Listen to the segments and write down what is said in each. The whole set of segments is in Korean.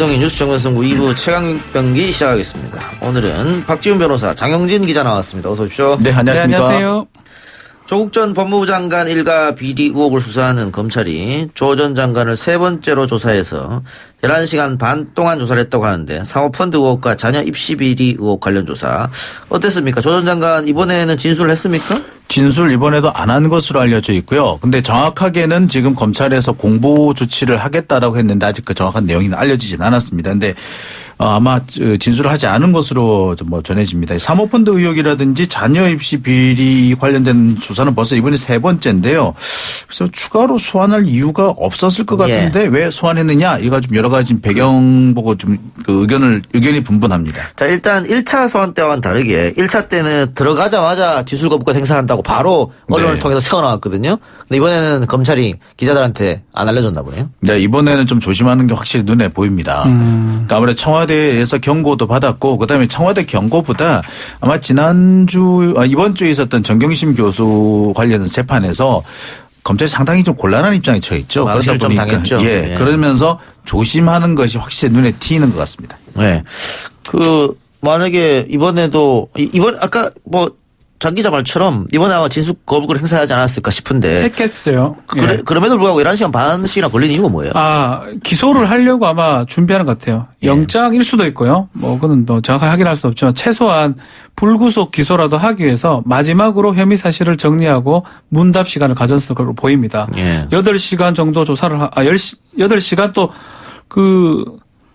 이동희 뉴스 정면승부 2부 최강병기 시작하겠습니다. 오늘은 박지훈 변호사, 장영진 기자 나왔습니다. 어서 오십시오. 네, 네, 안녕하십니까. 안녕하세요. 조국 전 법무부 장관 일가 비리 의혹을 수사하는 검찰이 조 전 장관을 세 번째로 조사해서 11시간 반 동안 조사를 했다고 하는데 사모펀드 의혹과 자녀 입시 비리 의혹 관련 조사 어땠습니까? 조 전 장관 이번에는 진술을 했습니까? 진술 이번에도 안 한 것으로 알려져 있고요. 근데 정확하게는 지금 검찰에서 공보 조치를 하겠다라고 했는데 아직 그 정확한 내용이 알려지진 않았습니다. 근데 어, 아마 진술을 하지 않은 것으로 뭐 전해집니다. 사모펀드 의혹이라든지 자녀 입시 비리 관련된 조사는 벌써 이번이 세 번째인데요. 그래서 추가로 소환할 이유가 없었을 것 예. 같은데 왜 소환했느냐 이거 좀 여러 가지 배경 보고 좀 그 의견을 의견이 분분합니다. 자, 일단 1차 소환 때와는 다르게 1차 때는 들어가자마자 지술 거부권 행사한다고 바로 언론을 네. 통해서 세워나왔거든요. 근데 이번에는 검찰이 기자들한테 안 알려줬나 보네요. 네, 이번에는 좀 조심하는 게 확실히 눈에 보입니다. 그러니까 아무래도 청와대에서 경고도 받았고 그다음에 청와대 경고보다 아마 지난주 아, 이번 주에 있었던 정경심 교수 관련 재판에서 검찰이 상당히 좀 곤란한 입장에 처해 있죠. 망신을 좀 당했죠. 예, 예. 그러면서 조심하는 것이 확실히 눈에 띄는 것 같습니다. 네. 그 만약에 이번에도 이- 이번 아까 뭐 장 기자 말처럼 이번에 아마 진술 거부권 행사하지 않았을까 싶은데 했겠어요. 그래, 예. 그럼에도 불구하고 11시간 반씩이나 걸린 이유가 뭐예요? 아, 기소를 하려고 아마 준비하는 것 같아요. 예. 영장일 수도 있고요. 뭐, 그거는 뭐 정확하게 확인할 수 없지만 최소한 불구속 기소라도 하기 위해서 마지막으로 혐의 사실을 정리하고 문답 시간을 가졌을 걸로 보입니다. 예. 8시간 정도 조사를, 하, 아, 10시, 8시간 또 그,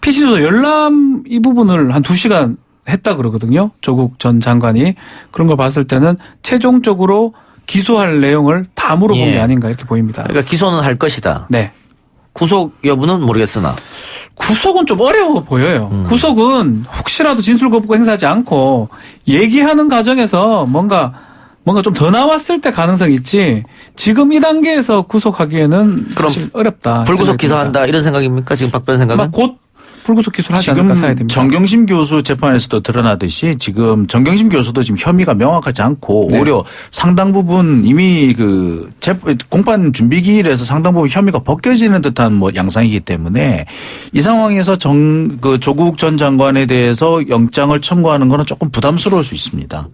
PC조사 열람 이 부분을 한 2시간 했다 그러거든요. 조국 전 장관이. 그런 걸 봤을 때는 최종적으로 기소할 내용을 다 물어본 예. 게 아닌가 이렇게 보입니다. 그러니까 기소는 할 것이다. 네. 구속 여부는 모르겠으나 구속은 좀 어려워 보여요. 음. 구속은 혹시라도 진술 거부권 행사하지 않고 얘기하는 과정에서 뭔가 뭔가 좀 더 나왔을 때 가능성이 있지. 지금 이 단계에서 구속하기에는 그럼 어렵다. 불구속. 기소한다 이런 생각입니까? 지금 박 변 생각은? 아마 곧 불구속 기소를 하지 않을까 생각이 듭니다. 정경심 교수 재판에서도 드러나듯이 지금 정경심 교수도 지금 혐의가 명확하지 않고 네. 오히려 상당 부분 이미 그 재- 공판 준비 기일에서 상당 부분 혐의가 벗겨지는 듯한 뭐 양상이기 때문에 이 상황에서 정 그 조국 전 장관에 대해서 영장을 청구하는 거는 조금 부담스러울 수 있습니다.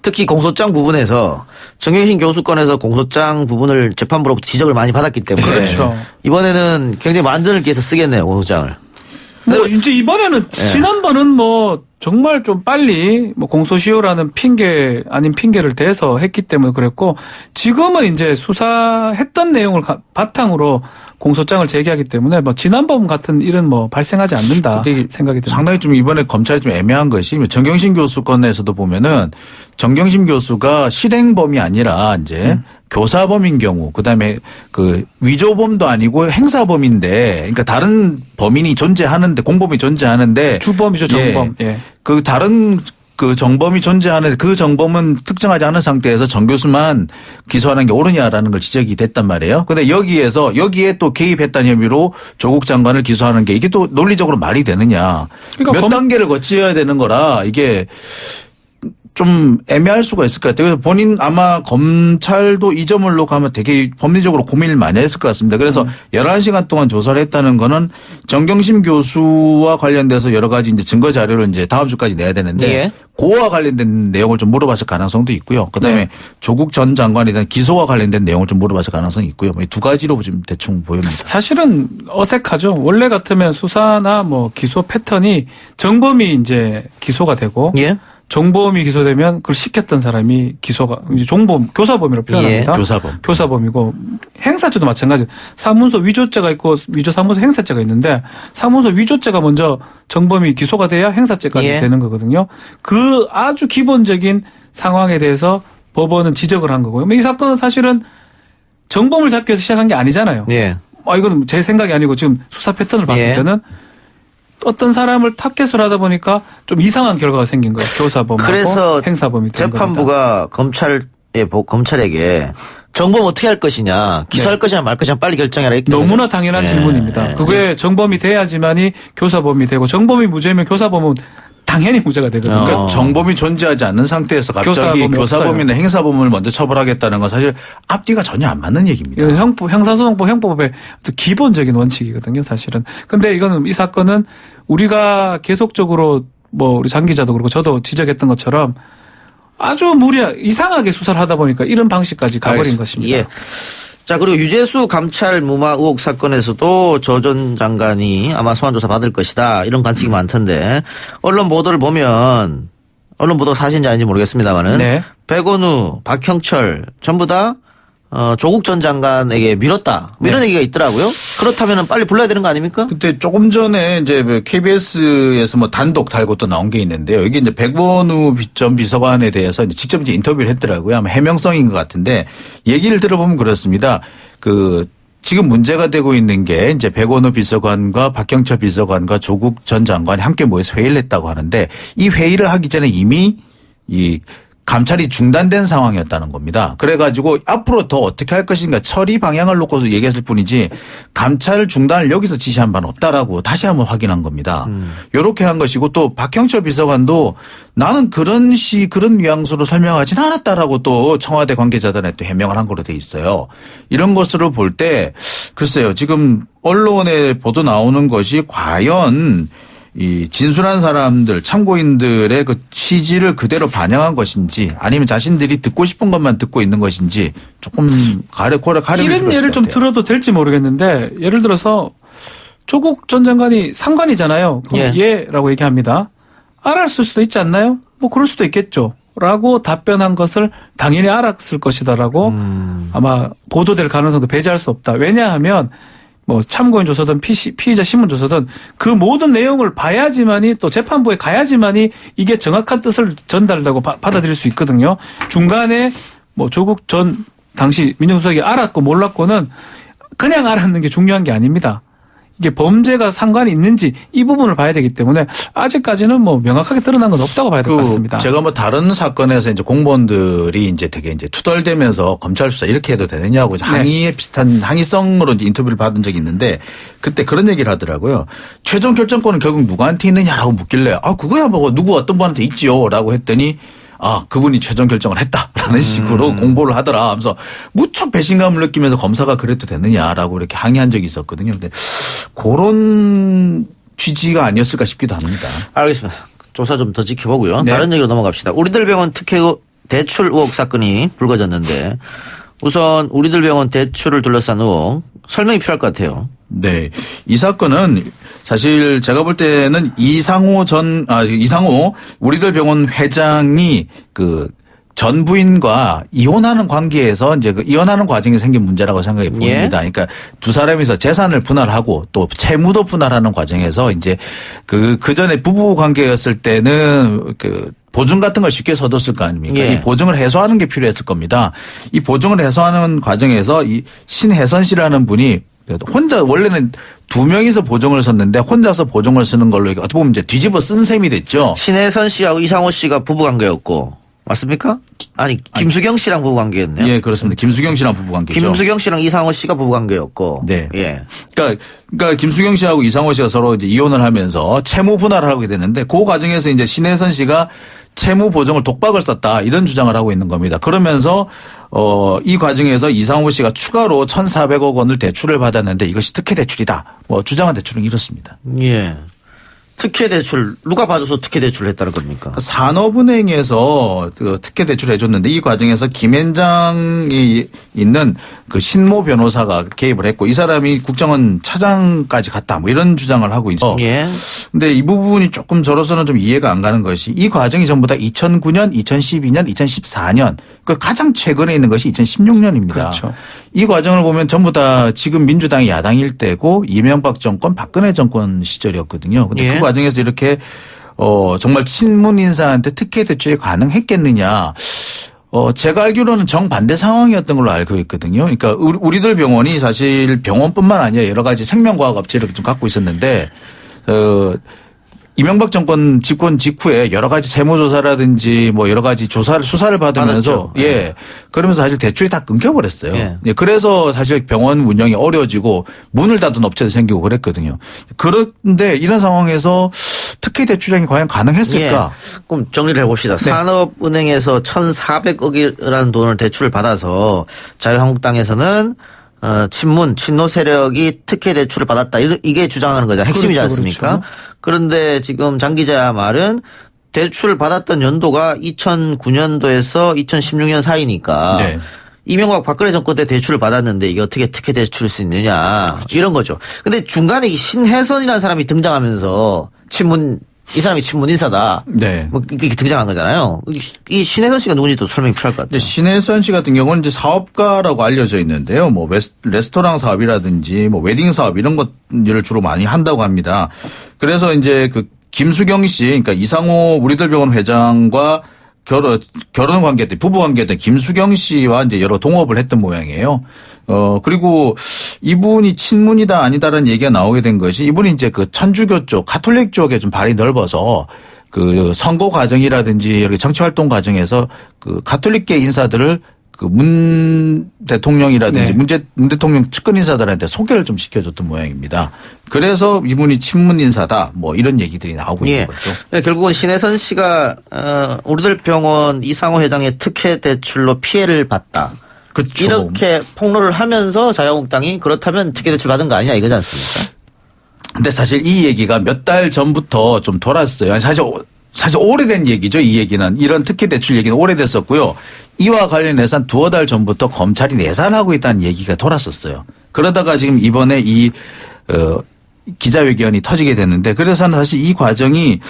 특히 공소장 부분에서 정경심 교수 건에서 공소장 부분을 재판부로부터 지적을 많이 받았기 때문에 그렇죠. 이번에는 굉장히 만전을 기해서 쓰겠네요 공소장을. 뭐 이제 이번에는 예. 지난번은 뭐 정말 좀 빨리 뭐 공소시효라는 핑계 아닌 핑계를 대서 했기 때문에 그랬고 지금은 이제 수사했던 내용을 가- 바탕으로 공소장을 제기하기 때문에 뭐 지난번 같은 일은 뭐 발생하지 않는다 생각이 듭니다. 상당히 좀 이번에 검찰이 좀 애매한 것이 정경심 교수 건에서도 보면은 정경심 교수가 실행범이 아니라 이제 음. 교사범인 경우 그다음에 그 위조범도 아니고 행사범인데 그러니까 다른 범인이 존재하는데 공범이 존재하는데 주범이죠 정범. 예. 그 다른 그 정범이 존재하는 그 정범은 특정하지 않은 상태에서 정 교수만 기소하는 게 옳으냐라는 걸 지적이 됐단 말이에요. 근데 여기에서 여기에 또 개입했다는 혐의로 조국 장관을 기소하는 게 이게 또 논리적으로 말이 되느냐. 그러니까 몇 검- 단계를 거쳐야 되는 거라 이게 좀 애매할 수가 있을 것 같아요. 그래서 본인 아마 검찰도 이 점을 놓고 하면 되게 법리적으로 고민을 많이 했을 것 같습니다. 그래서 음. 11시간 동안 조사를 했다는 거는 정경심 교수와 관련돼서 여러 가지 이제 증거 자료를 이제 다음 주까지 내야 되는데 예. 그와 관련된 내용을 좀 물어봤을 가능성도 있고요. 그다음에 네. 조국 전 장관에 대한 기소와 관련된 내용을 좀 물어봤을 가능성이 있고요. 뭐이두 가지로 좀 대충 보입니다. 사실은 어색하죠. 원래 같으면 수사나 뭐 기소 패턴이 정범이 이제 기소가 되고 예. 정범이 기소되면 그걸 시켰던 사람이 기소가 이제 종범 교사범이라고 표현합니다. 예, 교사범. 교사범이고 행사죄도 마찬가지. 사문서 위조죄가 있고 위조 사문서 행사죄가 있는데 사문서 위조죄가 먼저 정범이 기소가 돼야 행사죄까지 예. 되는 거거든요. 그 아주 기본적인 상황에 대해서 법원은 지적을 한 거고요. 이 사건은 사실은 정범을 잡기 위해서 시작한 게 아니잖아요. 예. 아 이건 제 생각이 아니고 지금 수사 패턴을 봤을 예. 때는 어떤 사람을 타겟으로 하다 보니까 좀 이상한 결과가 생긴 거예요. 교사범하고 그래서 행사범이 된 겁니다. 재판부가 검찰에 보- 검찰에게 정범 어떻게 할 것이냐 기소할 것이냐 말 것이냐 빨리 결정해라 이렇게 너무나 당연한 예. 질문입니다. 예. 그게 정범이 돼야지만이 교사범이 되고 정범이 무죄면 교사범은 당연히 무죄가 되거든요. 그러니까 어. 정범이 존재하지 않는 상태에서 갑자기 교사범이 교사범이나 행사범을 먼저 처벌하겠다는 건 사실 앞뒤가 전혀 안 맞는 얘기입니다. 이거 형법, 형사소송법 형법의 기본적인 원칙이거든요, 사실은. 근데 이거는 이 사건은 우리가 계속적으로 뭐 우리 장 기자도 그렇고 저도 지적했던 것처럼 아주 무리 이상하게 수사를 하다 보니까 이런 방식까지 가버린 알겠습니다. 것입니다. 예. 자, 그리고 유재수 감찰 무마 의혹 사건에서도 조전 장관이 아마 소환 조사 받을 것이다. 이런 관측이 많던데 언론 보도를 보면 언론 보도 사실인지 아닌지 모르겠습니다만은 네. 백원우, 박형철 전부 다 어, 조국 전 장관에게 밀었다. 뭐 이런 네. 얘기가 있더라고요. 그렇다면 빨리 불러야 되는 거 아닙니까? 그때 조금 전에 이제 KBS에서 뭐 단독 달고 또 나온 게 있는데요. 이게 이제 백원우 비- 전 비서관에 대해서 직접 이제 인터뷰를 했더라고요. 아마 해명성인 것 같은데 얘기를 들어보면 그렇습니다. 그 지금 문제가 되고 있는 게 이제 백원우 비서관과 박경철 비서관과 조국 전 장관이 함께 모여서 회의를 했다고 하는데 이 회의를 하기 전에 이미 이 감찰이 중단된 상황이었다는 겁니다. 그래가지고 앞으로 더 어떻게 할 것인가 처리 방향을 놓고서 얘기했을 뿐이지 감찰 중단을 여기서 지시한 바는 없다라고 다시 한번 확인한 겁니다. 이렇게 한 것이고 또 박형철 비서관도 나는 그런 시 그런 뉘앙스로 설명하진 않았다라고 또 청와대 관계자들한테 또 해명을 한 걸로 돼 있어요. 이런 것으로 볼 때 글쎄요 지금 언론에 보도 나오는 것이 과연 이 진술한 사람들 참고인들의 그 취지를 그대로 반영한 것인지 아니면 자신들이 듣고 싶은 것만 듣고 있는 것인지 조금 가려 고려 가려 이런 예를 좀 들어도 될지 모르겠는데 예를 들어서 조국 전 장관이 상관이잖아요. 그럼 예. 예. 라고 얘기합니다. 알았을 수도 있지 않나요? 뭐 그럴 수도 있겠죠. 라고 답변한 것을 당연히 알았을 것이다라고 음. 아마 보도될 가능성도 배제할 수 없다. 왜냐하면 뭐 참고인 조서든 피시, 피의자 신문 조서든 그 모든 내용을 봐야지만이 또 재판부에 가야지만이 이게 정확한 뜻을 전달되고 바- 받아들일 수 있거든요. 중간에 뭐 조국 전 당시 민정수석이 알았고 몰랐고는 그냥 알았는 게 중요한 게 아닙니다. 이게 범죄가 상관이 있는지 이 부분을 봐야 되기 때문에 아직까지는 뭐 명확하게 드러난 건 없다고 봐야 될 것 같습니다. 제가 뭐 다른 사건에서 이제 공무원들이 이제 되게 이제 투덜대면서 검찰 수사 이렇게 해도 되느냐고 네. 항의에 비슷한 항의성으로 인터뷰를 받은 적이 있는데 그때 그런 얘기를 하더라고요. 최종 결정권은 결국 누구한테 있느냐라고 묻길래 아 그거야 뭐 누구 어떤 분한테 있지요라고 했더니 아 그분이 최종 결정을 했다라는 식으로 공보를 하더라 하면서 무척 배신감을 느끼면서 검사가 그래도 되느냐라고 이렇게 항의한 적이 있었거든요. 근데 그런 취지가 아니었을까 싶기도 합니다. 알겠습니다. 조사 좀 더 지켜보고요. 네. 다른 얘기로 넘어갑시다. 우리들 병원 특혜 의- 대출 의혹 사건이 불거졌는데 우선 우리들 병원 대출을 둘러싼 의혹 설명이 필요할 것 같아요. 네. 이 사건은 사실 제가 볼 때는 이상호 전, 아, 이상호 우리들 병원 회장이 그 전 부인과 이혼하는 관계에서 이제 그 이혼하는 과정에 생긴 문제라고 생각해 봅니다. 예. 그러니까 두 사람이서 재산을 분할하고 또 채무도 분할하는 과정에서 이제 그, 그 전에 부부 관계였을 때는 그 보증 같은 걸 쉽게 서뒀을 거 아닙니까? 예. 이 보증을 해소하는 게 필요했을 겁니다. 이 보증을 해소하는 과정에서 이 신혜선 씨라는 분이 혼자 원래는 두 명이서 보증을 섰는데 혼자서 보증을 쓰는 걸로 어떻게 보면 이제 뒤집어 쓴 셈이 됐죠. 신혜선 씨하고 이상호 씨가 부부 관계였고 맞습니까? 아니 김수경 씨랑 부부 관계였네요. 예, 그렇습니다. 김수경 씨랑 부부 관계죠. 김수경 씨랑 이상호 씨가 부부 관계였고. 네. 예. 그러니까, 그러니까 김수경 씨하고 이상호 씨가 서로 이제 이혼을 하면서 채무 분할을 하게 되는데 그 과정에서 이제 신혜선 씨가 채무 보증을 독박을 썼다 이런 주장을 하고 있는 겁니다. 그러면서 어, 이 과정에서 이상호 씨가 추가로 1,400억 원을 대출을 받았는데 이것이 특혜 대출이다. 뭐 주장한 대출은 이렇습니다. 예. 특혜 대출 누가 봐줘서 특혜 대출을 했다는 겁니까? 산업은행에서 그 특혜 대출을 해줬는데 이 과정에서 김현장이 있는 그 신모 변호사가 개입을 했고 이 사람이 국정원 차장까지 갔다 뭐 이런 주장을 하고 있어. 예. 근데 이 부분이 조금 저로서는 좀 이해가 안 가는 것이 이 과정이 전부 다 2009년, 2012년, 2014년 그 가장 최근에 있는 것이 2016년입니다. 그렇죠. 이 과정을 보면 전부 다 지금 민주당이 야당일 때고 이명박 정권, 박근혜 정권 시절이었거든요. 근데 예. 그 과정에서 이렇게 어 정말 친문 인사한테 특혜 대출이 가능했겠느냐? 어, 제가 알기로는 정반대 상황이었던 걸로 알고 있거든요. 그러니까 우리- 우리들 병원이 사실 병원뿐만 아니라 여러 가지 생명과학 업체를 좀 갖고 있었는데, 어, 이명박 정권 집권 직후에 여러 가지 세무조사라든지 뭐 여러 가지 조사를 수사를 받으면서 받았죠. 예 그러면서 사실 대출이 다 끊겨버렸어요. 예. 예, 그래서 사실 병원 운영이 어려워지고 문을 닫은 업체도 생기고 그랬거든요. 그런데 이런 상황에서 특혜 특혜 대출량이 과연 가능했을까? 예. 그럼 정리를 해봅시다. 네. 산업은행에서 1,400억이라는 돈을 대출을 받아서 자유한국당에서는 어, 친문, 친노 세력이 특혜 대출을 받았다. 이게 주장하는 거죠. 핵심이지 그렇죠, 않습니까? 그렇죠. 그런데 지금 장 기자 말은 대출을 받았던 연도가 2009년도에서 2016년 사이니까 네. 이명박 박근혜 정권 때 대출을 받았는데 이게 어떻게 특혜 대출일 수 있느냐 그렇죠. 이런 거죠. 근데 중간에 이 신혜선이라는 사람이 등장하면서 친문 이 사람이 친문 인사다. 네. 뭐 이렇게 등장한 거잖아요. 이- 이 신혜선 씨가 누군지도 설명이 필요할 것 같아요. 신혜선 씨 같은 경우는 이제 사업가라고 알려져 있는데요. 뭐 레스- 레스토랑 사업이라든지 뭐 웨딩 사업 이런 것들을 주로 많이 한다고 합니다. 그래서 이제 그 김수경 씨, 그러니까 이상호 우리들 병원 회장과 결혼 결혼 관계 때 부부 관계 때 김수경 씨와 이제 여러 동업을 했던 모양이에요. 어 그리고 이분이 친문이다 아니다라는 얘기가 나오게 된 것이 이분이 이제 그 천주교 쪽 가톨릭 쪽에 좀 발이 넓어서 그 선거 과정이라든지 이렇게 정치 활동 과정에서 그 가톨릭계 인사들을 그문 대통령이라든지 네. 문제 문 대통령 측근 인사들한테 소개를 좀 시켜줬던 모양입니다. 그래서 이분이 친문 인사다 뭐 이런 얘기들이 나오고 예. 있는 거죠. 네, 결국은 신혜선 씨가 어, 우리들 병원 이상호 회장의 특혜 대출로 피해를 봤다. 그렇죠. 이렇게 폭로를 하면서 자유한국당이 그렇다면 특혜 대출 받은 거 아니냐 이거지 않습니까? 근데 사실 이 얘기가 몇 달 전부터 좀 돌았어요. 사실 오- 사실 오래된 얘기죠. 이 얘기는 이런 특혜 대출 얘기는 오래됐었고요. 이와 관련해서 한 두어 달 전부터 검찰이 내산하고 있다는 얘기가 돌았었어요. 그러다가 지금 이번에 이 어, 기자회견이 터지게 됐는데 그래서 사실 이 과정이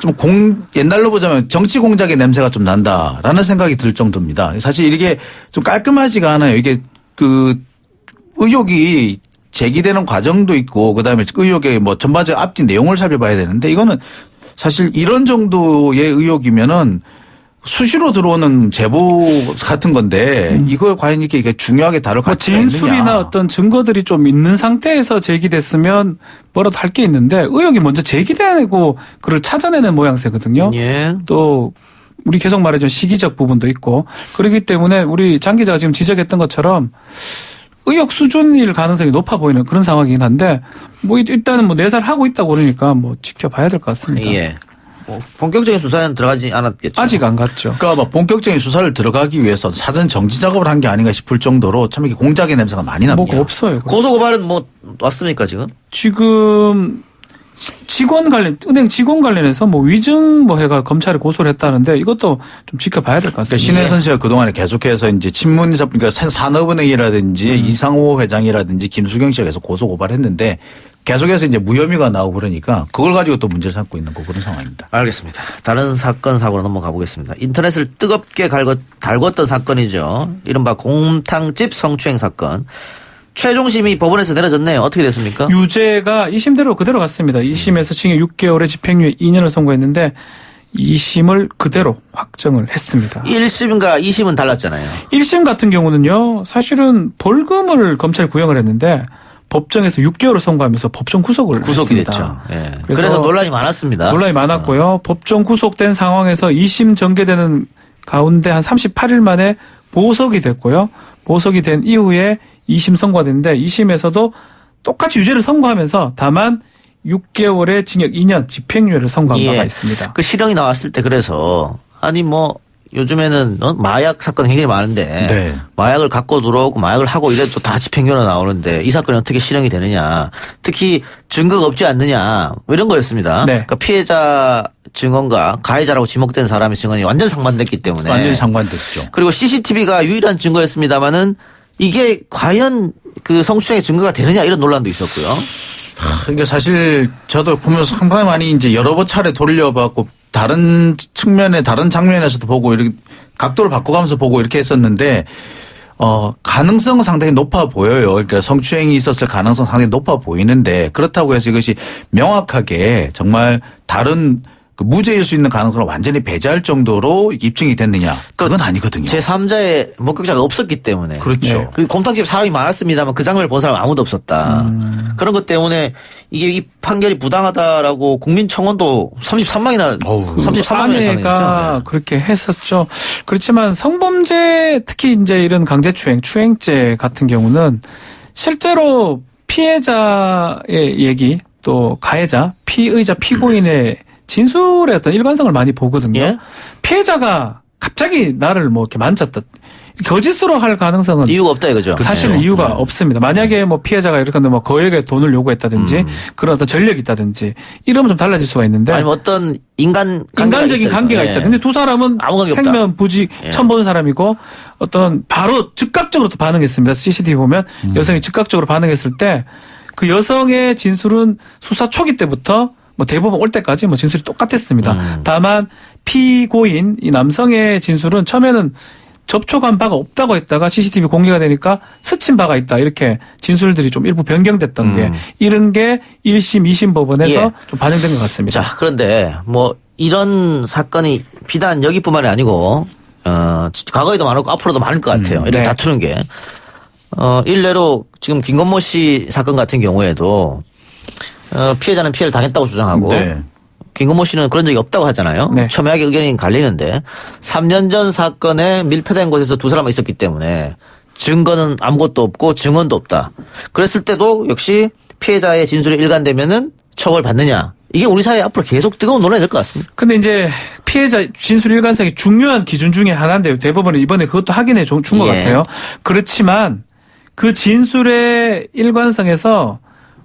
좀 공 옛날로 보자면 정치 공작의 냄새가 좀 난다라는 생각이 들 정도입니다. 사실 이게 좀 깔끔하지가 않아요. 이게 그 의혹이 제기되는 과정도 있고 그다음에 의혹의 뭐 전반적 앞뒤 내용을 살펴봐야 되는데 이거는 사실 이런 정도의 의혹이면은 수시로 들어오는 제보 같은 건데 이걸 과연 이렇게 이게 중요하게 다룰 뭐 가치가 있느냐. 진술이나 어떤 증거들이 좀 있는 상태에서 제기됐으면 뭐라도 할 게 있는데 의혹이 먼저 제기되고 그걸 찾아내는 모양새거든요. 예. 또 우리 계속 말해준 시기적 부분도 있고 그렇기 때문에 우리 장 기자가 지금 지적했던 것처럼 의혹 수준일 가능성이 높아 보이는 그런 상황이긴 한데 뭐 일단은 뭐 내살 하고 있다고 그러니까 뭐 지켜봐야 될 것 같습니다. 예. 뭐 본격적인 수사는 들어가지 않았겠죠. 아직 안 갔죠. 그러니까 뭐 본격적인 수사를 들어가기 위해서 사전 정지 작업을 한 게 아닌가 싶을 정도로 참 이게 공작의 냄새가 많이 납니다. 뭐가 없어요. 고소 고발은 뭐 왔습니까 지금? 지금 직원 관련 은행 직원 관련해서 뭐 위증 뭐 해가 검찰에 고소를 했다는데 이것도 좀 지켜봐야 될것 그러니까 같습니다. 신혜선 씨가 그동안에 계속해서 이제 친문인사, 그러니까 산- 산업은행이라든지 이상호 회장이라든지 김수경 씨가 계속 고소 고발했는데 계속해서 이제 무혐의가 나오고 그러니까 그걸 가지고 또 문제를 삼고 있는 거 그런 상황입니다. 알겠습니다. 다른 사건 사고로 넘어가 보겠습니다. 인터넷을 뜨겁게 갈궜, 달궜던 사건이죠. 이른바 곰탕집 성추행 사건. 최종심이 법원에서 내려졌네요. 어떻게 됐습니까? 유죄가 2심대로 그대로 갔습니다. 2심에서 징역 6개월에 집행유예 2년을 선고했는데 2심을 그대로 확정을 했습니다. 1심과 2심은 달랐잖아요. 1심 같은 경우는요, 사실은 벌금을 검찰이 구형을 했는데 법정에서 6개월을 선고하면서 법정 구속을 구속이 했습니다. 됐죠. 예. 그래서 그래서, 논란이 많았습니다. 논란이 많았고요. 법정 구속된 상황에서 2심 전개되는 가운데 한 38일 만에 보석이 됐고요. 보석이 된 이후에 2심 선고가 됐는데 2심에서도 똑같이 유죄를 선고하면서 다만 6개월의 징역 2년 집행유예를 선고한 바가 예. 있습니다. 그 실형이 나왔을 때 그래서 아니 뭐 요즘에는 어? 마약 사건 굉장히 많은데 네. 마약을 갖고 들어오고 마약을 하고 이래도 다 집행유예 나오는데 이 사건이 어떻게 실형이 되느냐 특히 증거가 없지 않느냐 뭐 이런 거였습니다. 네. 그러니까 피해자 증언과 가해자라고 지목된 사람의 증언이 완전 상반됐기 때문에 완전히 상관됐죠. 그리고 CCTV가 유일한 증거였습니다마는 이게 과연 그 성추행의 증거가 되느냐 이런 논란도 있었고요. 그러니까 사실 저도 보면서 상당히 많이 이제 여러 번 차례 돌려봤고 다른 측면에 다른 장면에서도 보고 이렇게 각도를 바꿔가면서 보고 이렇게 했었는데 어 가능성은 상당히 높아 보여요. 그러니까 성추행이 있었을 가능성 상당히 높아 보이는데 그렇다고 해서 이것이 명확하게 정말 다른 그 무죄일 수 있는 가능성을 완전히 배제할 정도로 입증이 됐느냐 그건 아니거든요. 제 3자의 목격자가 없었기 때문에 그렇죠. 네. 그 곰탕집 사람이 많았습니다만 그 장면을 본 사람 아무도 없었다. 음. 그런 것 때문에 이게 이 판결이 부당하다라고 국민청원도 33만이나 어우. 33만 명이 아내가 상했어요. 그렇게 했었죠. 그렇지만 성범죄 특히 이제 이런 강제추행, 추행죄 같은 경우는 실제로 피해자의 얘기 또 가해자, 피의자, 피고인의 진술의 어떤 일관성을 많이 보거든요. 예? 피해자가 갑자기 나를 뭐 이렇게 만졌다. 거짓으로 할 가능성은 이유가 없다 이거죠. 사실 그렇네요. 이유가 없습니다. 만약에 뭐 피해자가 이렇게 뭐 거액의 돈을 요구했다든지 그런 어떤 전력이 있다든지 이러면 좀 달라질 수가 있는데 아니면 어떤 인간 인간적인 있다. 관계가 예. 있다. 근데 두 사람은 아무 관계 없다. 생면 부지 예. 처음 보는 사람이고 어떤 바로 즉각적으로 또 반응했습니다. CCTV 보면 음. 여성이 즉각적으로 반응했을 때 그 여성의 진술은 수사 초기 때부터 뭐 대법원 올 때까지 뭐 진술이 똑같았습니다. 음. 다만 피고인 이 남성의 진술은 처음에는 접촉한 바가 없다고 했다가 CCTV 공개가 되니까 스친 바가 있다 이렇게 진술들이 좀 일부 변경됐던 게 이런 게 1심, 2심 법원에서 음. 예. 좀 반영된 것 같습니다. 자, 그런데 뭐 이런 사건이 비단 여기뿐만이 아니고 어 과거에도 많았고 앞으로도 많을 것 같아요. 이렇게 네. 다투는 게. 어 일례로 지금 김건모 씨 사건 같은 경우에도 어 피해자는 피해를 당했다고 주장하고 네. 김건모 씨는 그런 적이 없다고 하잖아요. 네. 첨예하게 의견이 갈리는데 3년 전 사건에 밀폐된 곳에서 두 사람이 있었기 때문에 증거는 아무것도 없고 증언도 없다. 그랬을 때도 역시 피해자의 진술이 일관되면은 처벌 받느냐. 이게 우리 사회에 앞으로 계속 뜨거운 논란이 될 것 같습니다. 근데 이제 피해자 진술 일관성이 중요한 기준 중에 하나인데요. 대법원이 이번에 그것도 확인해 준것 예. 같아요. 그렇지만 그 진술의 일관성에서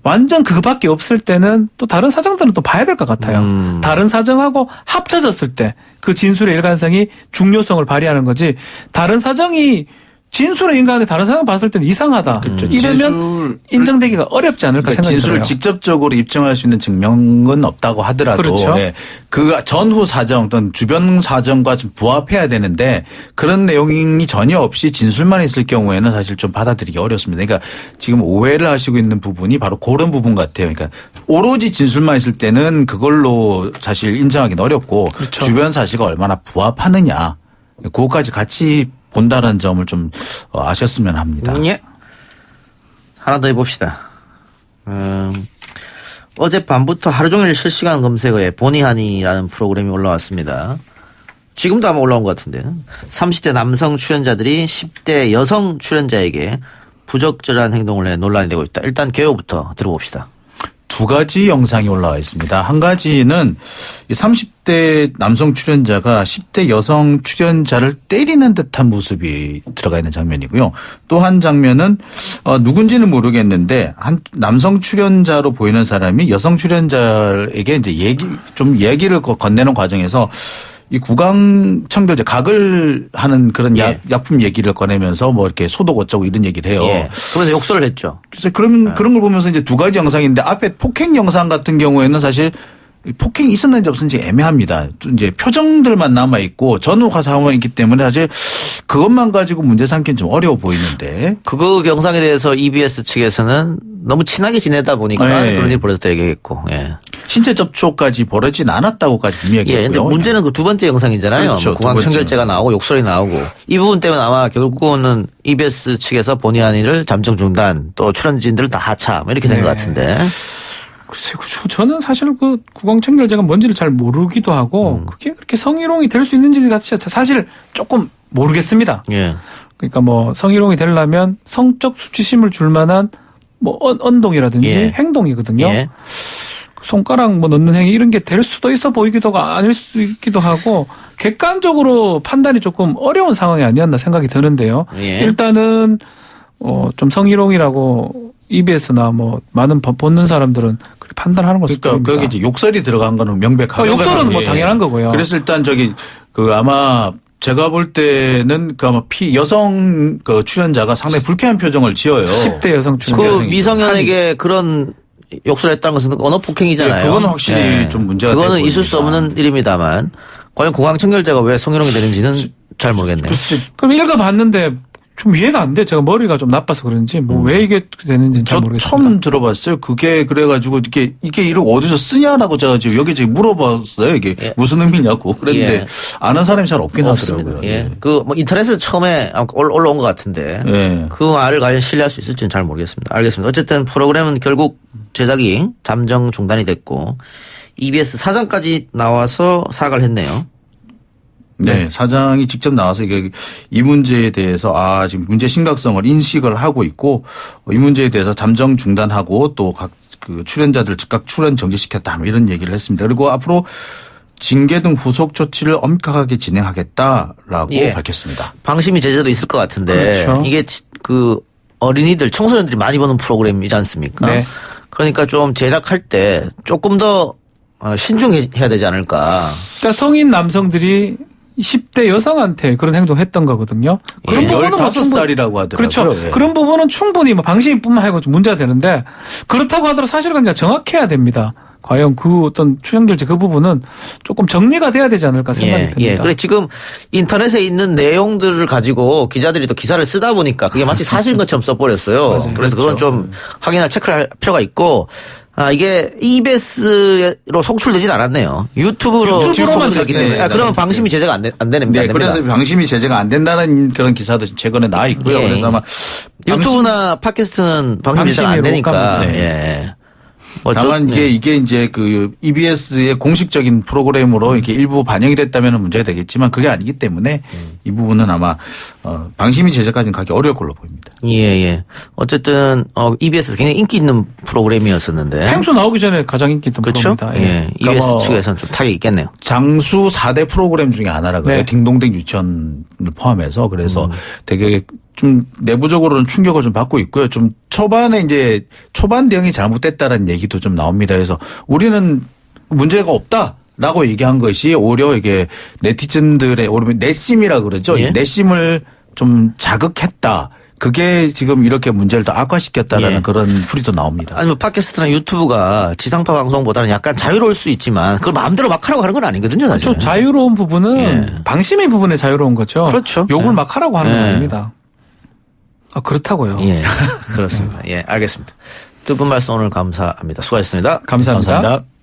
완전 그거밖에 없을 때는 또 다른 사정들은 또 봐야 될 것 같아요. 음. 다른 사정하고 합쳐졌을 때 그 진술의 일관성이 중요성을 발휘하는 거지. 다른 사정이 진술의 인간에 다른 사정 봤을 때는 이상하다. 그렇죠. 이러면 인정되기가 어렵지 않을까 그러니까 생각이 진술을 들어요. 직접적으로 입증할 수 있는 증명은 없다고 하더라도 그렇죠. 예, 그 전후 사정 또는 주변 사정과 좀 부합해야 되는데 그런 내용이 전혀 없이 진술만 있을 경우에는 사실 좀 받아들이기 어렵습니다. 그러니까 지금 오해를 하시고 있는 부분이 바로 그런 부분 같아요. 그러니까 오로지 진술만 있을 때는 그걸로 사실 인정하기는 어렵고 그렇죠. 주변 사실과 얼마나 부합하느냐 그거까지 같이 본다는 점을 좀 어, 아셨으면 합니다. 예. 하나 더 해봅시다. 음, 어젯밤부터 하루 종일 실시간 검색어에 보니하니라는 프로그램이 올라왔습니다. 지금도 아마 올라온 것 같은데 30대 남성 출연자들이 10대 여성 출연자에게 부적절한 행동을 해 논란이 되고 있다. 일단 개요부터 들어봅시다. 두 가지 영상이 올라와 있습니다. 한 가지는 이 30대 남성 출연자가 10대 여성 출연자를 때리는 듯한 모습이 들어가 있는 장면이고요. 또 한 장면은 어 누군지는 모르겠는데 한 남성 출연자로 보이는 사람이 여성 출연자에게 이제 얘기 좀 얘기를 거- 건네는 과정에서 이 구강 청결제 각을 하는 그런 예. 약, 약품 얘기를 꺼내면서 뭐 이렇게 소독 어쩌고 이런 얘기를 해요. 예. 그러면서 욕설을 했죠. 그래서 그런 그런 걸 보면서 이제 두 가지 영상인데 앞에 폭행 영상 같은 경우에는 사실 폭행이 있었는지 없었는지 애매합니다. 좀 이제 표정들만 남아 있고 전후가 상황이 있기 때문에 사실 그것만 가지고 문제 삼기는 좀 어려워 보이는데 그거 영상에 대해서 EBS 측에서는 너무 친하게 지내다 보니까 네. 그런 일이 벌어졌다 얘기했고. 예. 신체 접촉까지 벌어지진 않았다고까지 예, 이야기했고요. 근데 문제는 그 두 번째 영상이잖아요. 그렇죠, 뭐 구강 청결제가 영상. 나오고 욕설이 나오고 이 부분 때문에 아마 결국은 EBS 측에서 본의 아니를 잠정 중단 또 출연진들을 다 하차 뭐 이렇게 된것 네. 같은데 글쎄요. 저- 저는 사실 그 구강청 결제가 뭔지를 잘 모르기도 하고 음. 그게 그렇게 성희롱이 될 수 있는지 같이 사실 조금 모르겠습니다. 예. 그러니까 뭐 성희롱이 되려면 성적 수치심을 줄 만한 뭐 언- 언동이라든지 예. 행동이거든요. 예. 손가락 뭐 넣는 행위 이런 게 될 수도 있어 보이기도 하고 아닐 수도 있기도 하고 객관적으로 판단이 조금 어려운 상황이 아니었나 생각이 드는데요. 예. 일단은 어좀 성희롱이라고 EBS나 뭐 많은 보- 보는 사람들은 그렇게 판단하는 것으로 그러니까 보입니다. 거기 이제 욕설이 들어간 거는 명백하고 어, 욕설은 뭐 예. 당연한 거고요. 그래서 일단 저기 그 아마 제가 볼 때는 그 아마 피 여성 그 출연자가 상당히 불쾌한 표정을 지어요. 10대 여성 그 출연자. 여성이죠. 미성년에게 그런 욕설을 했다는 것은 언어 폭행이잖아요. 예, 그건 확실히 좀 문제가 그거는 있을 수. 없는 일입니다만 과연 구강 청결제가 왜 성희롱이 되는지는 잘 모르겠네요. 그럼 읽어봤는데 좀 이해가 안 돼. 제가 머리가 좀 나빠서 그런지 뭐 왜 이게 되는지 잘저 모르겠습니다. 처음 들어봤어요. 그게 그래가지고 이게 이게 이런 어디서 쓰냐라고 제가 지금 여기저기 물어봤어요. 이게 예. 무슨 의미냐고. 그런데 예. 아는 사람이 잘 없긴 없습니다. 하더라고요. 예. 그 뭐 인터넷에 처음에 아마 올- 올라온 것 같은데 예. 그 말을 과연 신뢰할 수 있을지는 잘 모르겠습니다. 알겠습니다. 어쨌든 프로그램은 결국 제작이 잠정 중단이 됐고 EBS 사장까지 나와서 사과를 했네요. 네, 사장이 직접 나와서 이게 이 문제에 대해서 아 지금 문제 심각성을 인식을 하고 있고 어, 이 문제에 대해서 잠정 중단하고 또 각 그 출연자들 즉각 출연 정지시켰다 뭐 이런 얘기를 했습니다. 그리고 앞으로 징계 등 후속 조치를 엄격하게 진행하겠다라고 예. 밝혔습니다. 방심이 제재도 있을 것 같은데 그렇죠. 이게 지- 그 어린이들 청소년들이 많이 보는 프로그램이지 않습니까? 네. 그러니까 좀 제작할 때 조금 더 어, 신중해야 되지 않을까. 그러니까 성인 남성들이 10대 여성한테 그런 행동했던 거거든요. 그런 예, 부분은 뭐15 충분히- 살이라고 하더라고요. 그렇죠. 예. 그런 부분은 충분히 뭐 방심뿐만 아니고 좀 문제가 되는데 그렇다고 하더라도 사실관계가 정확해야 됩니다. 과연 그 어떤 추정될지 그 부분은 조금 정리가 돼야 되지 않을까 생각이 예, 듭니다. 예. 그래 지금 인터넷에 있는 내용들을 가지고 기자들이 또 기사를 쓰다 보니까 그게 마치 사실인 것처럼 써버렸어요. 그래서 그건 좀 확인할 체크를 할 필요가 있고 아 이게 EBS로 송출되진 않았네요. 유튜브로 유튜브로만 송출됐기 됐어요. 때문에 아, 그러면 네. 방심이 제재가 안, 되, 안 되는 네, 안 됩니다. 그래서 방심이 제재가 안 된다는 그런 기사도 최근에 나와 있고요. 예. 그래서 아마 유튜브나 팟캐스트는 방심 제재가 안 방심이 되니까. 로까입니다. 예. 뭐 다만 좀, 이게 예. 이게 이제 그 EBS의 공식적인 프로그램으로 이렇게 일부 반영이 됐다면 문제가 되겠지만 그게 아니기 때문에 이 부분은 아마 어, 방심이 제재까지는 가기 어려울 걸로 보입니다. 예, 예. 어쨌든 어 EBS에서 굉장히 인기 있는 프로그램이었었는데. 행수 나오기 전에 가장 인기 있던 그렇죠? 프로입니다. 예. 그러니까 EBS 뭐- 측에서는 좀 타격이 있겠네요. 장수 4대 프로그램 중에 하나라 그래요. 네. 딩동댕 유치원을 포함해서 그래서 되게 좀 내부적으로는 충격을 좀 받고 있고요. 좀 초반에 이제 초반 대응이 잘못됐다라는 얘기도 좀 나옵니다. 그래서 우리는 문제가 없다. 라고 얘기한 것이 오히려 이게 네티즌들의 오히려 내심이라 그러죠. 예. 내심을 좀 자극했다. 그게 지금 이렇게 문제를 더 악화시켰다라는 예. 그런 풀이도 나옵니다. 아니 뭐 팟캐스트나 유튜브가 지상파 방송보다는 약간 자유로울 수 있지만 그걸 마음대로 막 하라고 하는 건 아니거든요, 사실. 좀 자유로운 부분은 예. 방심의 부분에 자유로운 거죠. 그렇죠. 욕을 예. 막 하라고 하는 건 예. 아닙니다. 아, 그렇다고요. 예. 그렇습니다. 예, 알겠습니다. 두분 말씀 오늘 감사합니다. 수고하셨습니다. 감사합니다. 감사합니다.